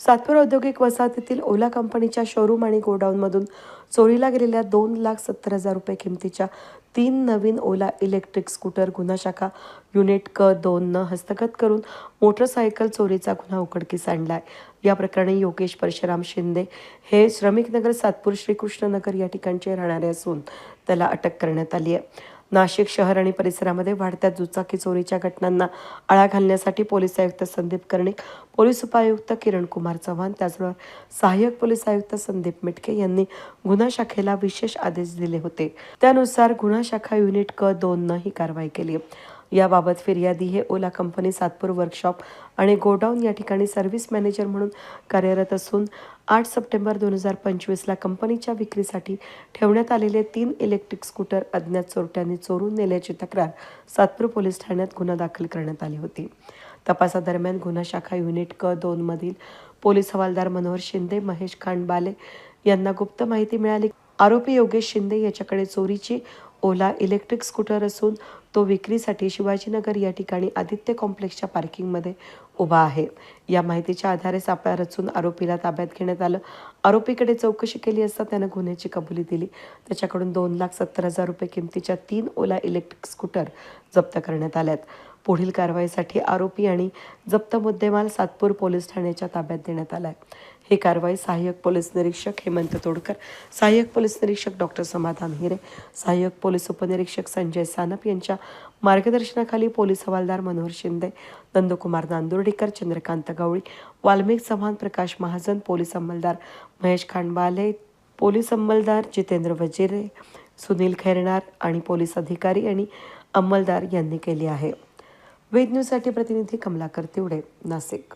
सातपूर औद्योगिक वसाहतीतील ओला कंपनीच्या शोरूम आणि गोडाऊनमधून चोरीला गेलेल्या दोन लाख सत्तर हजार रुपये किमतीच्या तीन नवीन ओला इलेक्ट्रिक स्कूटर गुन्हा शाखा युनिट क दोननं हस्तगत करून मोटरसायकल चोरीचा गुन्हा उघडकीस आहे या प्रकरणी योगेश परशुराम शिंदे हे श्रमिकनगर सातपूर श्रीकृष्णनगर या ठिकाणचे राहणारे असून त्याला अटक करण्यात आली आहे. नाशिक शहर आणि परिसरामध्ये वाढत्या दुचाकी चोरीच्या घटनांना आळा घालण्यासाठी पोलीस आयुक्त संदीप कर्णिक पोलीस उपायुक्त किरण कुमार चव्हाण त्याचबरोबर सहाय्यक पोलीस आयुक्त संदीप मिटके यांनी गुन्हा शाखेला विशेष आदेश दिले होते. त्यानुसार गुन्हा शाखा युनिट क दोननं ही कारवाई केली. याबाबत फिर्यादी हे ओला कंपनी सातपूर वर्कशॉप आणि गोडाऊन या ठिकाणी सर्व्हिस मॅनेजर म्हणून कार्यरत असून आठ सप्टेंबर दोन हजार पंचवीसला कंपनीच्या विक्रीसाठी ठेवण्यात आलेले तीन इलेक्ट्रिक स्कूटर अज्ञात चोरट्यांनी चोरून नेल्याची तक्रार सातपूर पोलीस ठाण्यात गुन्हा दाखल करण्यात आली होती. तपासादरम्यान गुन्हा शाखा युनिट क दोनमधील पोलीस हवालदार मनोहर शिंदे महेश खांडबाले यांना गुप्त माहिती मिळाली. आरोपी योगेश शिंदे याच्याकडे चोरीची ओला इलेक्ट्रिक स्कूटर असून तो विक्रीसाठी शिवाजीनगर या ठिकाणी आदित्य कॉम्प्लेक्सच्या पार्किंगमध्ये उभा आहे. या माहितीच्या आधारे सापळा रचून आरोपीला ताब्यात घेण्यात आलं. आरोपीकडे चौकशी केली असता त्यानं गुन्ह्याची कबुली दिली. त्याच्याकडून दोन लाख सत्तर हजार रुपये किमतीच्या तीन ओला इलेक्ट्रिक स्कूटर जप्त करण्यात आल्यात. पुढील कारवाईसाठी आरोपी आणि जप्त मुद्देमाल सातपूर पोलीस ठाण्याच्या ताब्यात देण्यात आला आहे ही कारवाई सहाय्यक पोलीस निरीक्षक हेमंत तोडकर सहाय्यक पोलीस निरीक्षक डॉक्टर समाधान हिरे सहाय्यक पोलीस उपनिरीक्षक संजय सानप यांच्या मार्गदर्शनाखाली पोलीस हवालदार मनोहर शिंदे नंदकुमार नांदुर्डीकर चंद्रकांत गवळी वाल्मिक चव्हाण प्रकाश महाजन पोलीस अंमलदार महेश खांडबाले पोलीस अंमलदार जितेंद्र वजिरे सुनील खैरणार आणि पोलीस अधिकारी आणि अंमलदार यांनी केली आहे. वेद न्यूजसाठी प्रतिनिधी कमलाकर तिवडे नाशिक